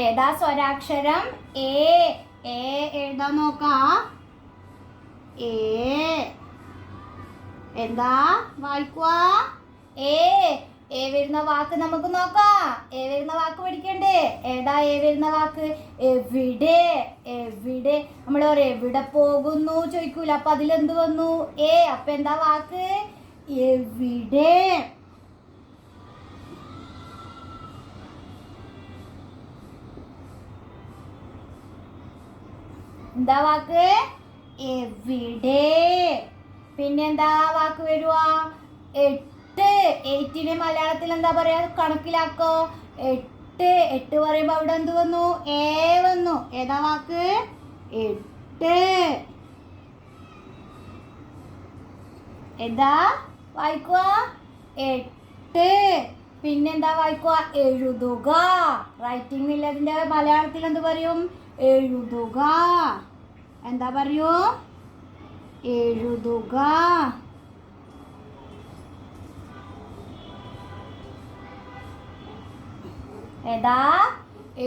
ഏതാ സ്വരാക്ഷരം? A A എഴുതാൻ നോക്കാ. എ എന്താ? വായിക്കുക എ എ വരുന്ന വാക്ക് നമുക്ക് നോക്കാം. എ വരുന്ന വാക്ക് പഠിക്കണ്ടേ? ഏതാ എ വരുന്ന വാക്ക്? എവിടെ? എവിടെ? നമ്മൾ എവിടെ പോകുന്നു ചോദിക്കൂല. അപ്പൊ അതിലെന്ത് വന്നു? എ അപ്പൊ എന്താ വാക്ക്? എവിടെ? എന്താ വാക്ക്? എവിടെ? പിന്നെന്താ വാക്ക് വരുക എട്ട്. എയ്റ്റിനെ മലയാളത്തിൽ എന്താ പറയാ? കണക്കിലാക്കോ. എട്ട്. എട്ട് പറയുമ്പോൾ അവിടെ എന്ത് വന്നു? ഏ വന്നു. ഏതാ വാക്ക്? എട്ട്. എന്താ? വായിക്കുക എട്ട്. പിന്നെന്താ വായിക്കുക എഴുതുക. റൈറ്റിംഗ് ഇല്ലതിന്റെ മലയാളത്തിൽ എന്ത് പറയും? എഴുതുക എന്താ പറയൂ എഴുതുക ഏതാ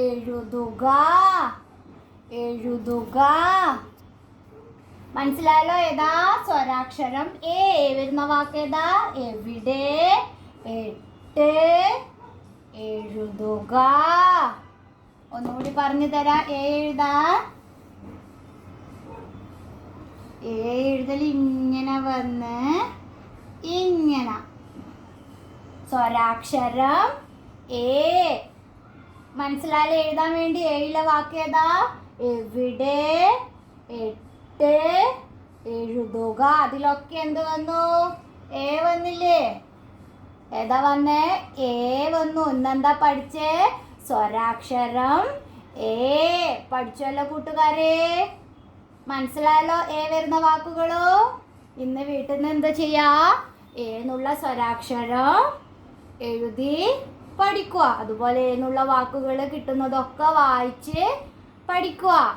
എഴുതുക എഴുതുക മനസ്സിലായല്ലോ ഏതാ സ്വരാക്ഷരം എ വരുന്ന വാക്ക് ഏതാ എവിടെ എട്ട് എഴുതുക ഒന്നുകൂടി പറഞ്ഞു തരാ. എഴുതാ? എഴുതൽ ഇങ്ങനെ വന്ന് ഇങ്ങനെ. സ്വരാക്ഷരം ഏ മനസ്സിലായാലും എഴുതാൻ വേണ്ടി ഏഴിലെ വാക്ക് ഏതാ? എവിടെ? എട്ട്. എഴുതുക. അതിലൊക്കെ എന്ത് വന്നു? എ വന്നില്ലേ? ഏതാ വന്നേ? എ വന്നു. ഇന്നെന്താ പഠിച്ചേ? സ്വരാക്ഷരം ഏ പഠിച്ചല്ലോ കൂട്ടുകാരെ. മനസ്സിലായല്ലോ ഏ വരുന്ന വാക്കുകളോ? ഇന്ന് വീട്ടിൽ നിന്ന് എന്താ ചെയ്യാ? എ എന്നുള്ള സ്വരാക്ഷരം എഴുതി പഠിക്കുക. അതുപോലെ എന്നുള്ള വാക്കുകൾ കിട്ടുന്നതൊക്കെ വായിച്ച് പഠിക്കുക.